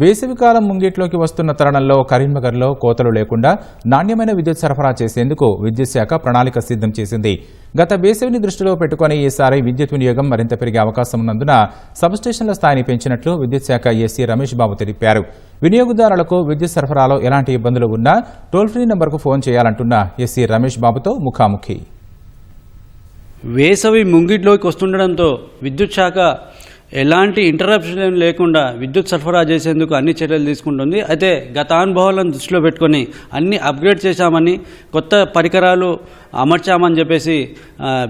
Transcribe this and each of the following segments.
వేసవికాలం ముంగిట్లోకి వస్తున్న తరుణంలో కరీంనగర్లో కోతలు లేకుండా నాణ్యమైన విద్యుత్ సరఫరా చేసేందుకు విద్యుత్ శాఖ ప్రణాళిక సిద్ధం చేసింది. గత వేసవిని దృష్టిలో పెట్టుకుని ఈసారి విద్యుత్ వినియోగం మరింత పెరిగే అవకాశం ఉన్నందున సబ్స్టేషన్ల స్థాయిని పెంచినట్లు విద్యుత్ శాఖ ఎస్సీ రమేష్ బాబు తెలిపారు. వినియోగదారులకు విద్యుత్ సరఫరాలో ఎలాంటి ఇబ్బందులు ఉన్నా టోల్ ఫ్రీ నెంబర్కు ఫోన్ చేయాలంటున్న ఎస్సీ రమేష్ బాబుతో ముఖాముఖి. వేసవి ముంగిట్లోకి వస్తుండడంతో విద్యుత్ శాఖ ఎలాంటి ఇంటరప్షన్ లేకుండా విద్యుత్ సరఫరా చేసేందుకు అన్ని చర్యలు తీసుకుంటుంది. అయితే గత అనుభవాలను దృష్టిలో పెట్టుకొని అన్ని అప్గ్రేడ్ చేశామని కొత్త పరికరాలు అమర్చామని చెప్పేసి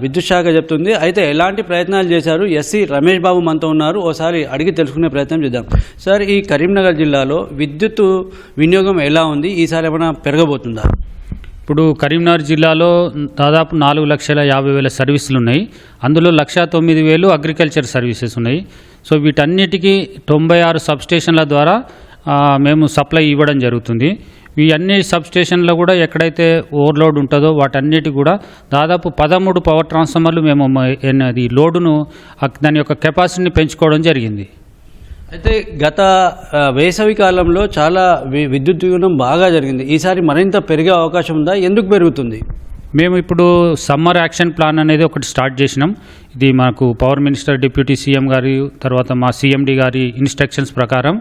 విద్యుత్ శాఖ చెప్తుంది. అయితే ఎలాంటి ప్రయత్నాలు చేశారు? ఎస్సీ రమేష్ బాబు మనతో ఉన్నారు. ఓసారి అడిగి తెలుసుకునే ప్రయత్నం చేద్దాం. సార్ ఈ కరీంనగర్ జిల్లాలో విద్యుత్ వినియోగం ఎలా ఉంది? ఈసారి ఏమైనా పెరగబోతుందా? ఇప్పుడు కరీంనగర్ జిల్లాలో దాదాపు నాలుగు లక్షల యాభై వేల సర్వీసులు ఉన్నాయి. అందులో లక్ష తొమ్మిది వేలు అగ్రికల్చర్ సర్వీసెస్ ఉన్నాయి. సో వీటన్నిటికీ తొంభై ఆరు సబ్స్టేషన్ల ద్వారా మేము సప్లై ఇవ్వడం జరుగుతుంది. ఈ అన్ని సబ్స్టేషన్లో కూడా ఎక్కడైతే ఓవర్లోడ్ ఉంటుందో వాటన్నిటి కూడా దాదాపు పదమూడు పవర్ ట్రాన్స్ఫార్మర్లు మేము అది లోడును దాని యొక్క కెపాసిటీని పెంచుకోవడం జరిగింది. అయితే గత వేసవి కాలంలో చాలా వి- విద్యుత్ వినియోగం బాగా జరిగింది. ఈసారి మరింత పెరిగే అవకాశం ఉందా? ఎందుకు పెరుగుతుంది? మేము ఇప్పుడు సమ్మర్ యాక్షన్ ప్లాన్ అనేది ఒకటి స్టార్ట్ చేసినాం. ఇది మనకు పవర్ మినిస్టర్ డిప్యూటీ సీఎం గారి తర్వాత మా సీఎండి గారి ఇన్స్ట్రక్షన్స్ ప్రకారం.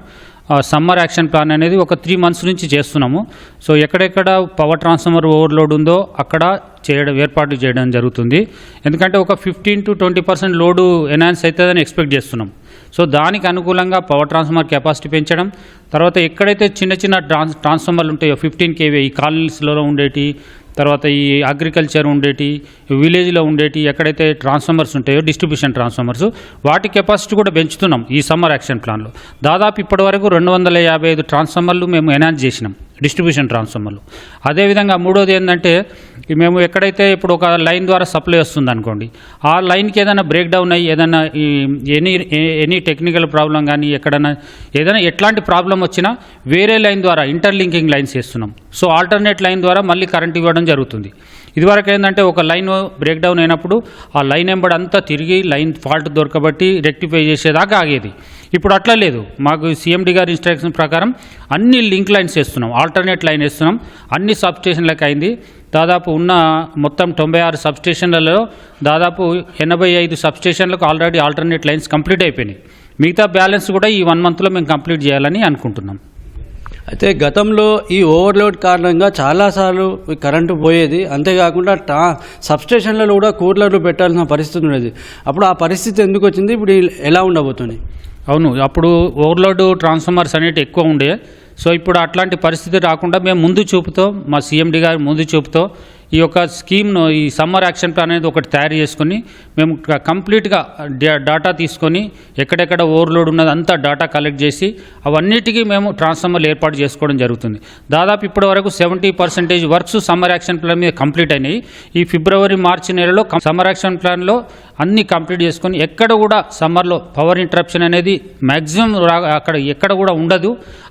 ఆ సమ్మర్ యాక్షన్ ప్లాన్ అనేది ఒక త్రీ మంత్స్ నుంచి చేస్తున్నాము. సో ఎక్కడెక్కడ పవర్ ట్రాన్స్ఫార్మర్ ఓవర్లోడ్ ఉందో అక్కడ చేయడం ఏర్పాటు చేయడం జరుగుతుంది. ఎందుకంటే ఒక fifteen to twenty percent load enhance అవుతుందని ఎక్స్పెక్ట్ చేస్తున్నాం. సో దానికి అనుకూలంగా పవర్ ట్రాన్స్ఫార్మర్ కెపాసిటీ పెంచడం తర్వాత ఎక్కడైతే చిన్న చిన్న ట్రాన్స్ ట్రాన్స్ఫార్మర్లు ఉంటాయో ఫిఫ్టీన్ కేవీ ఈ కాలనీస్లో ఉండేటి తర్వాత ఈ అగ్రికల్చర్ ఉండేటి విలేజ్లో ఉండేటి ఎక్కడైతే ట్రాన్స్ఫార్మర్స్ ఉంటాయో డిస్ట్రిబ్యూషన్ ట్రాన్స్ఫార్మర్స్ వాటి కెపాసిటీ కూడా పెంచుతున్నాం ఈ సమ్మర్ యాక్షన్ ప్లాన్లో దాదాపు ఇప్పటి వరకు రెండు వందల యాభై ఐదు ట్రాన్స్ఫార్మర్లు మేము ఎనాన్స్ చేసినాం. డిస్ట్రిబ్యూషన్ ట్రాన్స్ఫార్మర్లు. అదేవిధంగా మూడోది ఏంటంటే మేము ఎక్కడైతే ఇప్పుడు ఒక లైన్ ద్వారా సప్లై వస్తుంది అనుకోండి ఆ లైన్కి ఏదైనా బ్రేక్ డౌన్ అయ్యి ఏదైనా ఎనీ ఎనీ టెక్నికల్ ప్రాబ్లం కానీ ఎక్కడైనా ఏదైనా ఎట్లాంటి ప్రాబ్లం వచ్చినా వేరే లైన్ ద్వారా ఇంటర్లింకింగ్ లైన్స్ చేస్తున్నాం. సో ఆల్టర్నేట్ లైన్ ద్వారా మళ్ళీ కరెంట్ ఇవ్వడం జరుగుతుంది. ఇదివరకు ఏంటంటే ఒక లైన్ బ్రేక్ డౌన్ అయినప్పుడు ఆ లైన్ ఎంబడి అంతా తిరిగి లైన్ ఫాల్ట్ దొరకబట్టి రెక్టిఫై చేసేదాకా ఆగేది. ఇప్పుడు అట్లా లేదు. మాకు సీఎండి గారి ఇన్స్ట్రక్షన్ ప్రకారం అన్ని లింక్ లైన్స్ వేస్తున్నాం ఆల్టర్నేట్ లైన్ వేస్తున్నాం అన్ని సబ్ స్టేషన్లకు అయింది. దాదాపు ఉన్న మొత్తం తొంభై ఆరు సబ్ స్టేషన్లలో దాదాపు ఎనభై ఐదు సబ్ స్టేషన్లకు ఆల్రెడీ ఆల్టర్నేట్ లైన్స్ కంప్లీట్ అయిపోయినాయి. మిగతా బ్యాలెన్స్ కూడా ఈ వన్ మంత్లో మేము కంప్లీట్ చేయాలని అనుకుంటున్నాం. అయితే గతంలో ఈ ఓవర్లోడ్ కారణంగా చాలాసార్లు కరెంటు పోయేది. అంతేకాకుండా ట్రా సబ్స్టేషన్లలో కూడా కూలర్లు పెట్టాల్సిన పరిస్థితి ఉండేది. అప్పుడు ఆ పరిస్థితి ఎందుకు వచ్చింది? ఇప్పుడు ఎలా ఉండబోతుంది? అవును అప్పుడు ఓవర్లోడ్ ట్రాన్స్ఫార్మర్స్ అనేవి ఎక్కువ ఉండే. సో ఇప్పుడు అట్లాంటి పరిస్థితి రాకుండా మేము ముందు చూపుతో మా సీఎండి గారు ముందు చూపుతో ఈ యొక్క స్కీమ్ను ఈ సమ్మర్ యాక్షన్ ప్లాన్ అనేది ఒకటి తయారు చేసుకొని మేము కంప్లీట్గా డాటా తీసుకొని ఎక్కడెక్కడ ఓవర్లోడ్ ఉన్నది అంతా డాటా కలెక్ట్ చేసి అవన్నిటికీ మేము ట్రాన్స్ఫార్మర్లు ఏర్పాటు చేసుకోవడం జరుగుతుంది. దాదాపు ఇప్పటి వరకు seventy percentage works summer action plan మీద కంప్లీట్ అయినాయి. ఈ ఫిబ్రవరి మార్చి నెలలో సమ్మర్ యాక్షన్ ప్లాన్లో అన్ని కంప్లీట్ చేసుకొని ఎక్కడ కూడా సమ్మర్లో పవర్ ఇంటరప్షన్ అనేది మ్యాక్సిమం అక్కడ ఎక్కడ కూడా ఉండదు.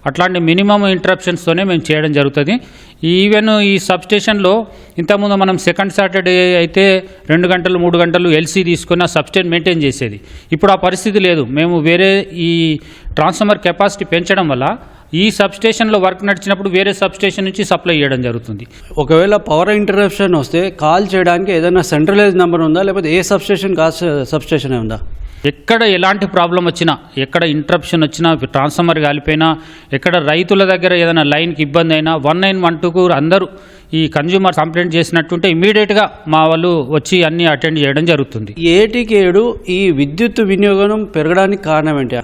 అట్లాంటి మినిమం ఇంటరప్షన్స్తోనే మేము చేయడం జరుగుతుంది. ఈవెన్ ఈ సబ్స్టేషన్లో ఇంతకుముందు మనం సెకండ్ సాటర్డే అయితే రెండు గంటలు మూడు గంటలు ఎల్సీ తీసుకున్న సబ్స్టెంట్ మెయింటైన్ చేసేది. ఇప్పుడు ఆ పరిస్థితి లేదు. మేము వేరే ఈ ట్రాన్స్ఫార్మర్ కెపాసిటీ పెంచడం వల్ల ఈ సబ్స్టేషన్లో వర్క్ నడిచినప్పుడు వేరే సబ్స్టేషన్ నుంచి సప్లై చేయడం జరుగుతుంది. ఒకవేళ పవర్ ఇంటరప్షన్ వస్తే కాల్ చేయడానికి ఏదైనా సెంట్రలైజ్ నెంబర్ ఉందా? లేకపోతే ఏ సబ్స్టేషన్ కాస్ట్ సబ్స్టేషన్ ఉందా? ఎక్కడ ఎలాంటి ప్రాబ్లం వచ్చినా ఎక్కడ ఇంటరప్షన్ వచ్చినా ట్రాన్స్ఫార్మర్ కాలిపోయినా ఎక్కడ రైతుల దగ్గర ఏదైనా లైన్కి ఇబ్బంది అయినా వన్ నైన్ వన్ టూకు అందరూ ఈ కన్జ్యూమర్ కంప్లైంట్ చేసినట్టుంటే ఇమీడియట్గా మా వాళ్ళు వచ్చి అన్నీ అటెండ్ చేయడం జరుగుతుంది. ఏటికి ఏడు ఈ విద్యుత్ వినియోగం పెరగడానికి కారణం ఏంటి?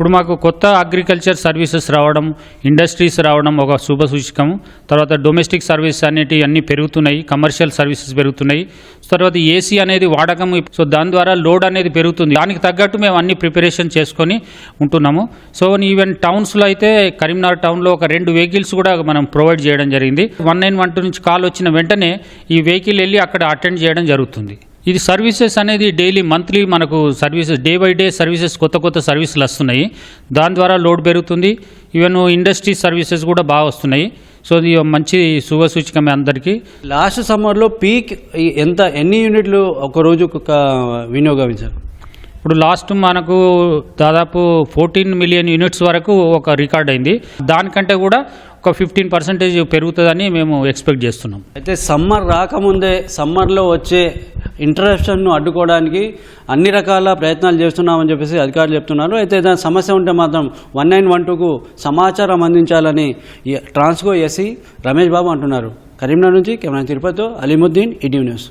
ఇప్పుడు మాకు కొత్త అగ్రికల్చర్ సర్వీసెస్ రావడం ఇండస్ట్రీస్ రావడం ఒక శుభ సూచకం. తర్వాత డొమెస్టిక్ సర్వీస్ అనేటివి అన్నీ పెరుగుతున్నాయి కమర్షియల్ సర్వీసెస్ పెరుగుతున్నాయి. తర్వాత ఏసీ అనేది వాడకం సో దాని ద్వారా లోడ్ అనేది పెరుగుతుంది. దానికి తగ్గట్టు మేము అన్ని ప్రిపరేషన్ చేసుకొని ఉంటున్నాము. సో ఈవెన్ టౌన్స్లో అయితే కరీంనగర్ టౌన్లో ఒక రెండు వెహికల్స్ కూడా మనం ప్రొవైడ్ చేయడం జరిగింది. వన్ నైన్ వన్ టూ నుంచి కాల్ వచ్చిన వెంటనే ఈ వెహికల్ వెళ్ళి అక్కడ అటెండ్ చేయడం జరుగుతుంది. ఇది సర్వీసెస్ అనేది డైలీ మంత్లీ మనకు services day by day services కొత్త కొత్త సర్వీసులు వస్తున్నాయి. దాని ద్వారా లోడ్ పెరుగుతుంది. ఈవెన్ ఇండస్ట్రీ సర్వీసెస్ కూడా బాగా వస్తున్నాయి. సో ఇది మంచి శుభ సూచకమే అందరికీ. లాస్ట్ సమ్మర్లో పీక్ ఎంత ఎన్ని యూనిట్లు ఒక రోజు వినియోగం సార్ ఇప్పుడు లాస్ట్ మనకు దాదాపు ఫోర్టీన్ మిలియన్ యూనిట్స్ వరకు ఒక రికార్డ్ అయింది. దానికంటే కూడా ఒక ఫిఫ్టీన్ పర్సెంటేజ్ పెరుగుతుందని మేము ఎక్స్పెక్ట్ చేస్తున్నాం. అయితే సమ్మర్ రాకముందే సమ్మర్లో వచ్చే ఇంటరప్షన్ను అడ్డుకోవడానికి అన్ని రకాల ప్రయత్నాలు చేస్తున్నామని చెప్పేసి అధికారులు చెప్తున్నారు. అయితే దాని సమస్య ఉంటే మాత్రం వన్ నైన్ వన్ టూకు సమాచారం అందించాలని ట్రాన్స్కో ఎస్సీ రమేష్ బాబు అంటున్నారు. కరీంనగర్ నుంచి కెమెరా తిరుపతితో అలీముద్దీన్ ఈటీవీ న్యూస్.